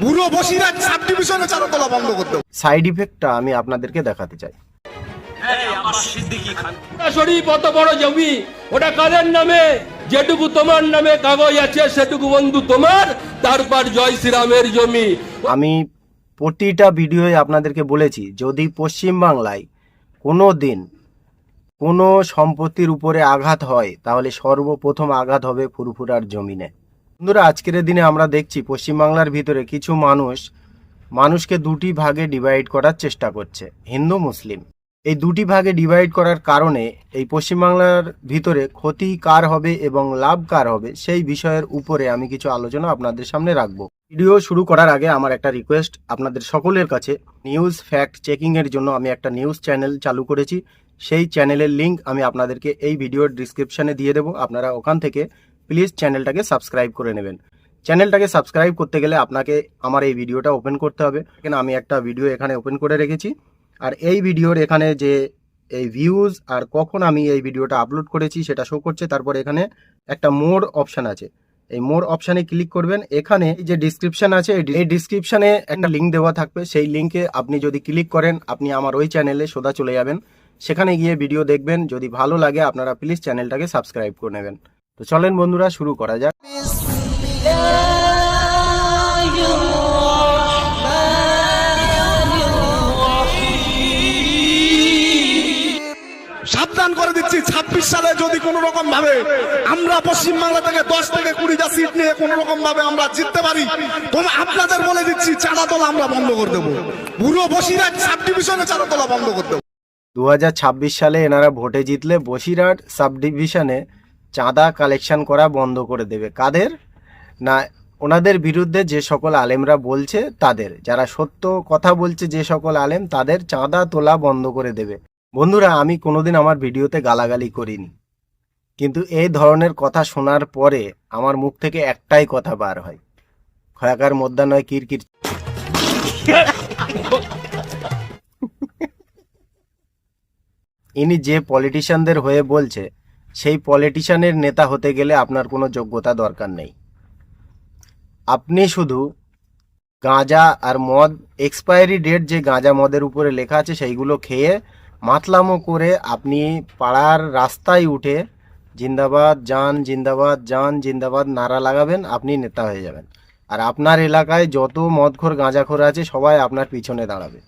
পুরো বসিরহাট সাব ডিভিশনে চারতলা বন্ধ করতে হবে। সাইড ইফেক্টটা আমি আপনাদেরকে দেখাতে চাই। ওটা শরীফ অত বড় জমি ওটা কাদের নামে? যেটুকু তোমার নামে কাগজ আছে সেটুকু বন্ধু তোমার তারপর জয় শ্রীরামের জমি। আমি প্রতিটা ভিডিওয়ে আপনাদেরকে বলেছি যদি পশ্চিম বাংলায় কোনো দিন কোনো সম্পত্তির উপরে আঘাত হয় তাহলে সর্বপ্রথম আঘাত হবে ফুরফুরার জমিনে। বন্ধুরা, আজকের দিনে আমরা দেখছি পশ্চিমবাংলার ভিতরে কিছু মানুষ মানুষকে দুটি ভাগে ডিভাইড করার চেষ্টা করছে, হিন্দু, মুসলিম। এই দুটি ভাগে ডিভাইড করার কারণে এই পশ্চিমবাংলার ভিতরে ক্ষতি কার হবে এবং লাভ কার হবে সেই বিষয়ের উপরে আমি কিছু আলোচনা আপনাদের সামনে রাখব। ভিডিও শুরু করার আগে আমার একটা রিকোয়েস্ট আপনাদের সকলের কাছে। নিউজ ফ্যাক্ট চেকিং এর জন্য আমি একটা নিউজ চ্যানেল চালু করেছি। সেই চ্যানেলের লিংক আমি আপনাদেরকে এই ভিডিওর ডিসক্রিপশনে দিয়ে দেবো। আপনারা ওখান থেকে প্লিজ চ্যানেলটাকে সাবস্ক্রাইব করে নেবেন। চ্যানেলটাকে সাবস্ক্রাইব করতে গেলে আপনাকে আমার এই ভিডিওটা ওপেন করতে হবে। কেন আমি একটা ভিডিও এখানে ওপেন করে রেখেছি। আর এই ভিডিওর এখানে যে এই ভিউজ আর কখন আমি এই ভিডিওটা আপলোড করেছি সেটা শো করছে, তারপর এখানে একটা মোর অপশান আছে। এই মোর অপশানে ক্লিক করবেন। এখানে যে ডিসক্রিপশন আছে, এই- ডিসক্রিপশানে একটা লিঙ্ক দেওয়া থাকবে। সেই লিঙ্কে আপনি যদি ক্লিক করেন, আপনি আমার ওই চ্যানেলে সোজা চলে যাবেন। সেখানে গিয়ে ভিডিও দেখবেন। যদি ভালো লাগে, আপনারা প্লিজ চ্যানেলটাকে সাবস্ক্রাইব করে নেবেন। তো চলেন বন্ধুরা শুরু করা যাক সাবধান করে দিচ্ছি ছাব্বিশ সালে যদি কোনো রকম ভাবে আমরা পশ্চিম বাংলা থেকে দশ থেকে কুড়িটা সিট নিয়ে কোনো রকম ভাবে আমরা জিততে পারি তোমরা আপনাদের বলে দিচ্ছি চাঁদাতলা আমরা বন্ধ করে দেবো পুরো বসিরহাট সাব ডিভিশনে চাঁদাতলা বন্ধ করতে হবে। দু সালে এনারা ভোটে জিতলে বসিরহাট সাব ডিভিশনে চাঁদা কালেকশন করা বন্ধ করে দেবে। কাদের? না, ওনাদের বিরুদ্ধে যে সকল আলেমরা বলছে, তাদের। যারা সত্য কথা বলছে, যে সকল আলেম, তাদের চাঁদা তোলা বন্ধ করে দেবে। বন্ধুরা, আমি কোনোদিন আমার ভিডিওতে গালাগালি করিনি। কিন্তু এই ধরনের কথা শোনার পরে আমার মুখ থেকে একটাই কথা বার হয়। খয়াকার মধ্যা নয়, কিরকির ইনি যে পলিটিশিয়ানদের হয়ে বলছে সেই পলিটিশিয়ানের নেতা হতে গেলে আপনার কোনো যোগ্যতা দরকার নেই। আপনি শুধু গাঁজা আর মদ এক্সপায়ারি ডেট যে গাঁজা মদের উপরে লেখা আছে সেইগুলো খেয়ে মাতলামো করে আপনি পাড়ার রাস্তায় উঠে জিন্দাবাদ যান জিন্দাবাদ যান, জিন্দাবাদ নারা লাগাবেন, আপনি নেতা হয়ে যাবেন। আর আপনার এলাকায় যত মদখোর, গাঁজাখোর আছে সবাই আপনার পিছনে দাঁড়াবে।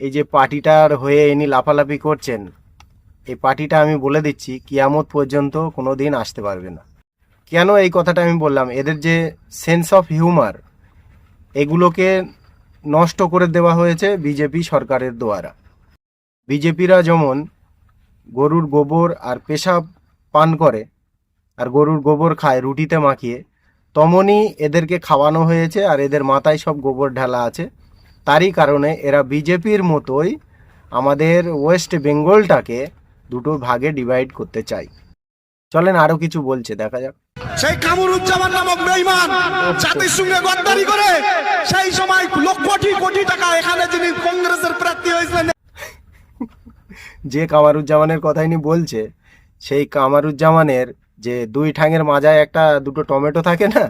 এই যে পার্টিটার হয়ে ইনি লাফালাফি করছেন এই পার্টিটা আমি বলে দিচ্ছি, কিয়ামত পর্যন্ত কোনো দিন আসতে পারবে না। কেন এই কথাটা আমি বললাম? এদের যে সেন্স অফ হিউমার এগুলোকে নষ্ট করে দেওয়া হয়েছে বিজেপি সরকারের দ্বারা। বিজেপিরা যেমন গরুর গোবর আর পেশাব পান করে, আর গরুর গোবর খায় রুটিতে মাখিয়ে তমনই এদেরকে খাওয়ানো হয়েছে আর এদের মাথায় সব গোবর ঢালা আছে। তারই কারণে এরা বিজেপির মতোই আমাদের ওয়েস্ট বেঙ্গলটাকে দুটো ভাগে ডিভাইড করতে চাই। চলেন আরও কিছু বলছে দেখা যাক। সেই কামরুজ্জামান নামক বেইমান জাতির সঙ্গে গদ্দারি করে সেই সময় লক্ষ কোটি কোটি টাকা এখানে যিনি কংগ্রেসের প্রার্থী হয়েছিলেন। যে কামারুজ্জামানের কথাই নি বলছে সেই কামারুজ্জামানের যে দুই ঠাঙের মাজায় একটা দুটো টমেটো থাকে না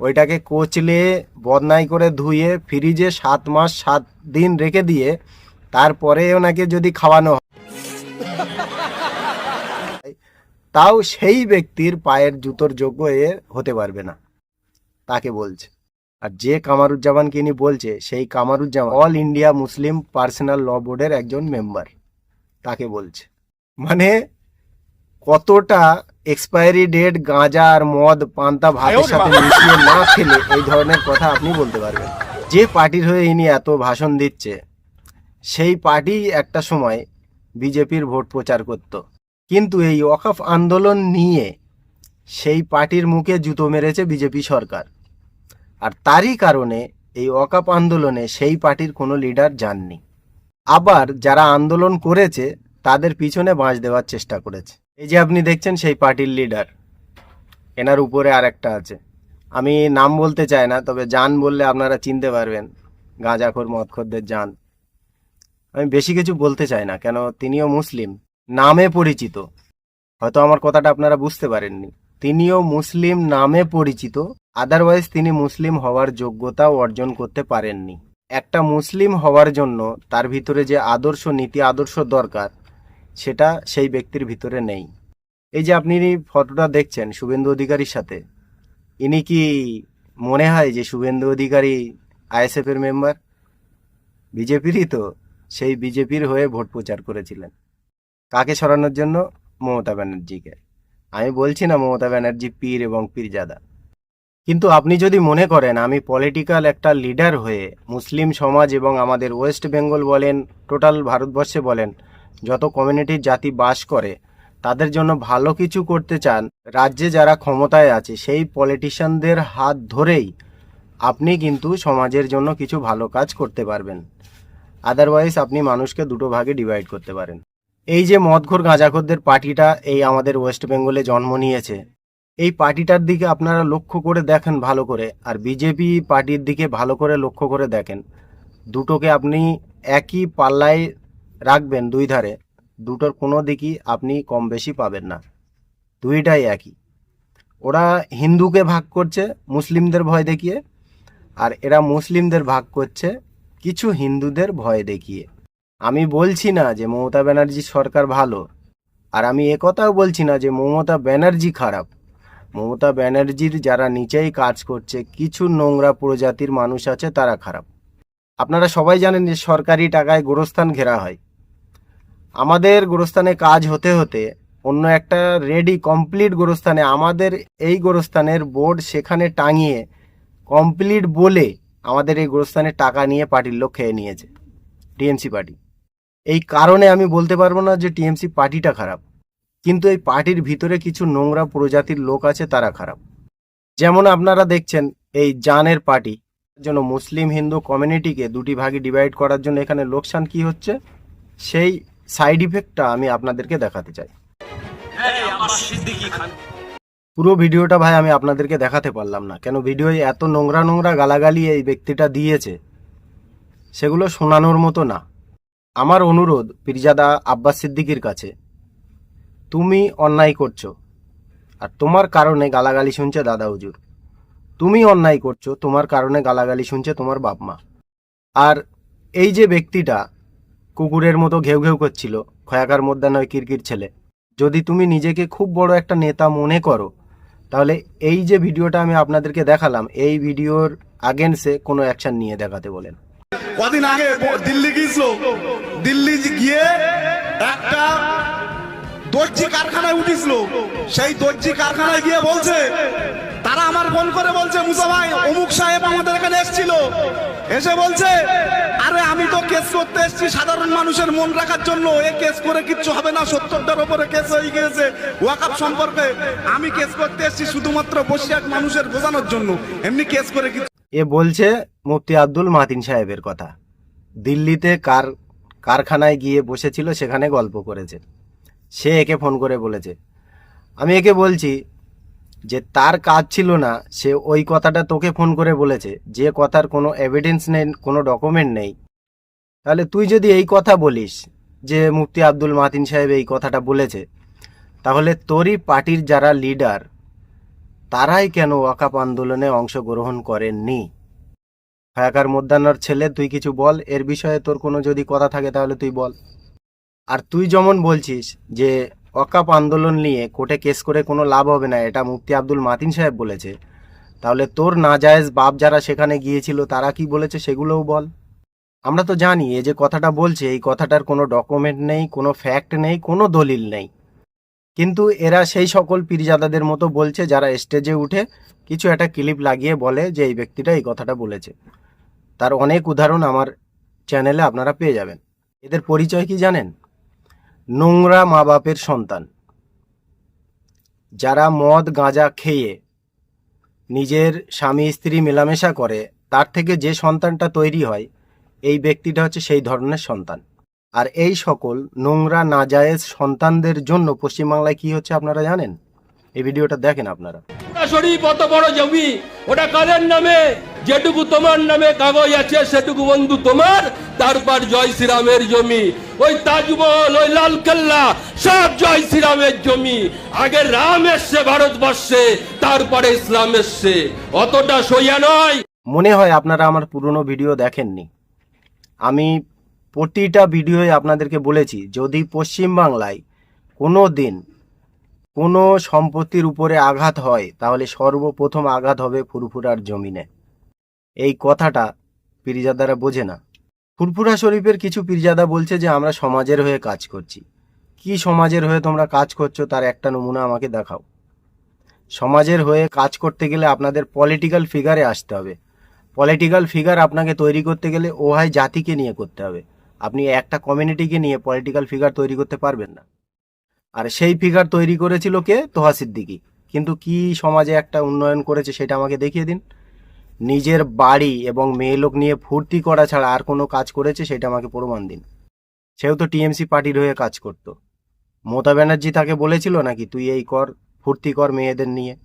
ওইটাকে কোচলে বদনাই করে ধুয়ে ফ্রিজে সাত মাস সাত দিন রেখে দিয়ে তারপরে ওনাকে যদি খাওয়ানো হয় তাও সেই ব্যক্তির পায়ের জুতোর যোগ্য এ হতে পারবে না। তাকে বলছে। আর যে কামারুজ্জামানকে ইনি বলছে, সেই Kamaruzzaman all India Muslim personal law বোর্ডের একজন মেম্বার তাকে বলছে। মানে কতটা এক্সপায়ারি ডেট গাঁজা আর মদ পান্তা ভাতের সাথে মিশিয়ে না খেলে এই ধরনের কথা আপনি বলতে পারবেন। যে পার্টির হয়ে ইনি এত ভাষণ দিচ্ছে, সেই পার্টি একটা সময় বিজেপির ভোট প্রচার করত। কিন্তু এই ওয়াকফ আন্দোলন নিয়ে সেই পার্টির মুখে জুতো মেরেছে বিজেপি সরকার। আর তারই কারণে এই ওয়াকফ আন্দোলনে সেই পার্টির কোনো লিডার যাননি। আবার যারা আন্দোলন করেছে, তাদের পিছনে বাঁশ দেওয়ার চেষ্টা করেছে। এই যে আপনি দেখছেন সেই পার্টির লিডার, এনার উপরে আর একটা আছে। আমি নাম বলতে চাই না, তবে যান বললে আপনারা চিনতে পারবেন। গাঁজাখোর মদখোরদের জান আমি বেশি কিছু বলতে চাই না, কেন তিনিও মুসলিম। নামে পরিচিত। হয়তো আমার কথাটা আপনারা বুঝতে পারেননি। তিনিও মুসলিম নামে পরিচিত আদারওয়াইজ তিনি মুসলিম হওয়ার যোগ্যতাও অর্জন করতে পারেননি। একটা মুসলিম হওয়ার জন্য তার ভিতরে যে আদর্শ নীতি, আদর্শ দরকার, সেটা সেই ব্যক্তির ভিতরে নেই। এই যে আপনি ফটোটা দেখছেন শুভেন্দু অধিকারীর সাথে, ইনি কি মনে হয় যে শুভেন্দু অধিকারী আইএসএফ এর মেম্বার? বিজেপিরই তো। সেই বিজেপির হয়ে ভোট প্রচার করেছিলেন। কাকে সরানোর জন্য? মমতা ব্যানার্জিকে। আমি বলছি না মমতা ব্যানার্জি পীর এবং পীরজাদা। কিন্তু আপনি যদি মনে করেন, আমি পলিটিক্যাল একটা লিডার হয়ে মুসলিম সমাজ এবং আমাদের ওয়েস্ট বেঙ্গল বলেন টোটাল ভারতবর্ষে বলেন, যত কমিউনিটির জাতি বাস করে, তাদের জন্য ভালো কিছু করতে চান, রাজ্যে যারা ক্ষমতায় আছে, সেই পলিটিশিয়ানদের হাত ধরেই আপনি কিন্তু সমাজের জন্য কিছু ভালো কাজ করতে পারবেন। আদারওয়াইজ আপনি মানুষকে দুটো ভাগে ডিভাইড করতে পারেন। এই যে মদঘর গাঁজাখোরদের পার্টিটা এই আমাদের ওয়েস্ট বেঙ্গলে জন্ম নিয়েছে, এই পার্টিটার দিকে আপনারা লক্ষ্য করে দেখেন ভালো করে, আর বিজেপি পার্টির দিকে ভালো করে লক্ষ্য করে দেখেন। দুটোকে আপনি একই পাল্লায় রাখবেন দুই ধারে, দুটোর কোনো দিকই আপনি কম বেশি পাবেন না। দুইটাই একই। ওরা হিন্দুকে ভাগ করছে, মুসলিমদের ভয় দেখিয়ে, আর এরা মুসলিমদের ভাগ করছে কিছু হিন্দুদের ভয় দেখিয়ে। আমি বলছি না যে মমতা ব্যানার্জি সরকার ভালো, আর আমি একথাও বলছি না যে মমতা ব্যানার্জি খারাপ। মমতা ব্যানার্জির যারা নিচেই কাজ করছে, কিছু নোংরা প্রজাতির মানুষ আছে, তারা খারাপ। আপনারা সবাই জানেন যে সরকারি টাকায় গোরস্থান ঘেরা হয়। আমাদের গোরস্থানে কাজ হতে হতে অন্য একটা রেডি, কমপ্লিট গোরস্থানে আমাদের এই গোরস্থানের বোর্ড সেখানে টাঙিয়ে কমপ্লিট বলে আমাদের এই গোরস্থানের টাকা নিয়ে পার্টির লোক খেয়ে নিয়েছে, টিএমসি পার্টি। এই কারণে আমি বলতে পারব না যে টিএমসি পার্টিটা খারাপ, কিন্তু এই পার্টির ভিতরে কিছু নোংরা প্রজাতির লোক আছে তারা খারাপ। যেমন আপনারা দেখছেন, এই জানের পার্টি জন্য মুসলিম হিন্দু কমিউনিটিকে দুটি ভাগে ডিভাইড করার জন্য এখানে লোকসান কি হচ্ছে, সেই সাইড ইফেক্টটা আমি আপনাদেরকে দেখাতে চাই। পুরো ভিডিওটা ভাই আমি আপনাদেরকে দেখাতে পারলাম না। কেন ভিডিওয় এত নোংরা নোংরা গালাগালি এই ব্যক্তিটা দিয়েছে, সেগুলো শোনানোর মতো না। আমার অনুরোধ, পিরজাদা আব্বাস সিদ্দিকির কাছে, তুমি অন্যায় করছ, আর তোমার কারণে গালাগালি শুনছে দাদা হুজুর। তুমি অন্যায় করছ, তোমার কারণে গালাগালি শুনছে তোমার বাপ মা। আর এই যে ব্যক্তিটা কুকুরের মতো ঘেউ ঘেউ করছিল, খয়াকার মধ্যে নয় কিরকির ছেলে, যদি তুমি নিজেকে খুব বড় একটা নেতা মনে করো তাহলে এই যে ভিডিওটা আমি আপনাদেরকে দেখালাম, এই ভিডিওর আগেন্সে কোনো অ্যাকশন নিয়ে দেখাতে বলেন। কদিন আগে দিল্লি গিয়েছিল। দিল্লি গিয়ে একটা দর্জি কারখানায় উঠেছিল। সেই দর্জি কারখানায় গিয়ে বলছে, তারা আমার ফোন করে বলছে, মুসা ভাই, অমুক সাহেব আমাদের এখানে এসেছিল। এসে বলছে, আরে আমি তো কেস করতে এসেছি, সাধারণ মানুষের মন রাখার জন্য। এ কেস করে কিচ্ছু হবে না, সত্তরটার উপরে কেস হয়ে গিয়েছে। ওয়াকাপ সম্পর্কে আমি কেস করতে এসেছি শুধুমাত্র বসিয়াক মানুষের বোঝানোর জন্য। এমনি কেস করে কিছু এ বলছে মুফতি আব্দুল মাতিন সাহেবের কথা। দিল্লিতে কার, কারখানায় গিয়ে বসেছিল, সেখানে গল্প করেছে। সে একে ফোন করে বলেছে, আমি একে বলছি যে তার কাজ ছিল না, সে ওই কথাটা তোকে ফোন করে বলেছে, যে কথার কোনো এভিডেন্স নেই, কোনো ডকুমেন্ট নেই। তাহলে তুই যদি এই কথা বলিস, যে মুফতি আব্দুল মাতিন সাহেব এই কথাটা বলেছে, তাহলে তোরই পার্টির যারা লিডার তারাই কেন ওয়াকাপ আন্দোলনে অংশগ্রহণ করেননি? হায়াকার মধ্যাহ্নর ছেলে, তুই কিছু বল, এর বিষয়ে তোর কোনো যদি কথা থাকে তাহলে তুই বল। আর তুই যেমন বলছিস যে ওয়াকাপ আন্দোলন নিয়ে কোর্টে কেস করে কোনো লাভ হবে না, এটা মুফতি আব্দুল মাতিন সাহেব বলেছে। তাহলে তোর নাজায়েজ বাপ যারা সেখানে গিয়েছিল, তারা কি বলেছে সেগুলোও বল। আমরা তো জানি, এই যে কথাটা বলছে, এই কথাটার কোনো ডকুমেন্ট নেই, কোনো ফ্যাক্ট নেই, কোনো দলিল নেই। কিন্তু এরা সেই সকল পীরজাদাদের মতো বলছে, যারা স্টেজে উঠে কিছু একটা ক্লিপ লাগিয়ে বলে যে এই ব্যক্তিটা এই কথাটা বলেছে। তার অনেক উদাহরণ আমার চ্যানেলে আপনারা পেয়ে যাবেন। এদের পরিচয় কি জানেন? নোংরা মা বাপের সন্তান। যারা মদ, গাঁজা খেয়ে নিজের স্বামী স্ত্রী মেলামেশা করে, তার থেকে যে সন্তানটা তৈরি হয়, এই ব্যক্তিটা হচ্ছে সেই ধরনের সন্তান। আর এই সকল নোংরা, নাজায়েজ সন্তানদের জন্য পশ্চিমবাংলায় কি হচ্ছে আপনারা জানেন? এই ভিডিওটা দেখেন আপনারা। বড় জমি। ওটা কাদের নামে? যেটুকু তোমার নামে কাগজ আছে সেটুকু বন্ধু তোমার। তারপর জয় শ্রীরামের জমি। ওই তাজমহল ওই লালকেল্লা সব জয় শ্রীরামের জমি। আগে রাম এসছে ভারতবর্ষে তারপরে ইসলাম এসছে। অতটা সইয়া নয়। মনে হয় আপনারা আমার পুরনো ভিডিও দেখেননি। আমি প্রতিটা ভিডিওয় আপনাদেরকে বলেছি যদি পশ্চিমবাংলায় কোনো দিন কোনো সম্পত্তির উপরে আঘাত হয়, তাহলে সর্বপ্রথম আঘাত হবে ফুরফুরার জমিনে। এই কথাটা পীরজাদারা বোঝে না। ফুরফুরা শরীফের কিছু পীরজাদা বলছে যে, আমরা সমাজের হয়ে কাজ করছি। কি সমাজের হয়ে তোমরা কাজ করছ, তার একটা নমুনা আমাকে দেখাও। সমাজের হয়ে কাজ করতে গেলে আপনাদের পলিটিক্যাল ফিগারে আসতে হবে। পলিটিক্যাল ফিগার আপনাকে তৈরি করতে গেলে ওহাই জাতিকে নিয়ে করতে হবে। আপনি একটা কমিউনিটিকে নিয়ে পলিটিক্যাল ফিগার তৈরি করতে পারবেন না। আর সেই ফিগার তৈরি করেছিল কে? তোহা সিদ্দিকি। কিন্তু কি সমাজে একটা উন্নয়ন করেছে সেটা আমাকে দেখিয়ে দিন। নিজের বাড়ি এবং মেয়ে লোক নিয়ে ফুর্তি করা ছাড়া আর কোনো কাজ করেছে সেটা আমাকে প্রমাণ দিন। সেও তো টিএমসি পার্টির হয়ে কাজ করতো। মমতা ব্যানার্জি তাকে বলেছিল নাকি, তুই এই কর, ফুর্তি কর মেয়েদের নিয়ে।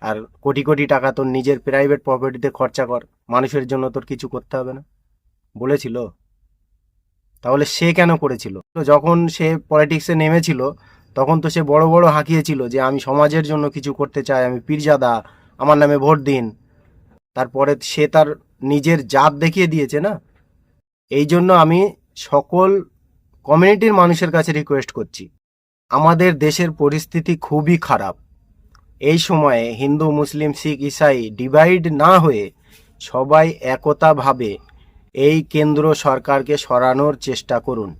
আর কোটি কোটি টাকা তোর নিজের প্রাইভেট প্রপার্টিতে খরচা কর। মানুষের জন্য তোর কিছু করতে হবে না। বলেছিল তাহলে সে কেন করেছিল? যখন সে পলিটিক্সে নেমেছিল, তখন তো সে বড় বড় হাঁকিয়েছিল যে আমি সমাজের জন্য কিছু করতে চাই, আমি পীরজাদা, আমার নামে ভোট দিন। তারপরে সে তার নিজের জাত দেখিয়ে দিয়েছে না? এই জন্য আমি সকল কমিউনিটির মানুষের কাছে রিকোয়েস্ট করছি, আমাদের দেশের পরিস্থিতি খুবই খারাপ। এই সময়ে হিন্দু, মুসলিম, শিখ, ইসাই ডিভাইড না হয়ে সবাই একতাভাবে এই কেন্দ্র সরকারকে সরানোর চেষ্টা করুন।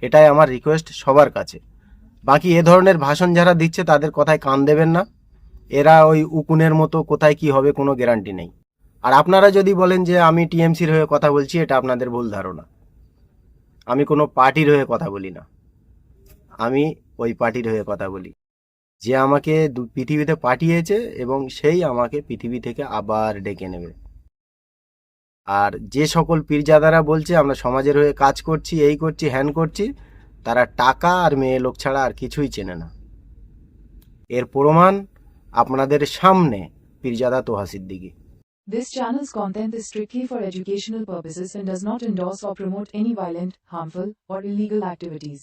এটাই আমার রিকোয়েস্ট সবার কাছে। বাকি এ ধরনের ভাষণ যারা দিচ্ছে তাদের কথায় কান দেবেন না। এরা ওই উকুনের মতো কোথায় কি হবে কোনো গ্যারান্টি নেই। আর আপনারা যদি বলেন যে আমি টিএমসির হয়ে কথা বলছি, এটা আপনাদের ভুল ধারণা। আমি কোনো পার্টির হয়ে কথা বলি না। আমি ওই পার্টির হয়ে কথা বলি। যে আমাকে পৃথিবীতে পাঠিয়েছে এবং সেই আমাকে পৃথিবী থেকে আবার ডেকে নেবে। আর যে সকল পীরজাদারা বলছে আমরা সমাজের হয়ে কাজ করছি এই করছি হ্যান করছি তারা টাকা আর মেয়ে লোক ছাড়া আর কিছুই চেনে না এর প্রমাণ আপনাদের সামনে Pirzada Toha Siddiqui This channel's content is strictly for educational purposes and does not endorse or promote any violent, harmful, or illegal activities.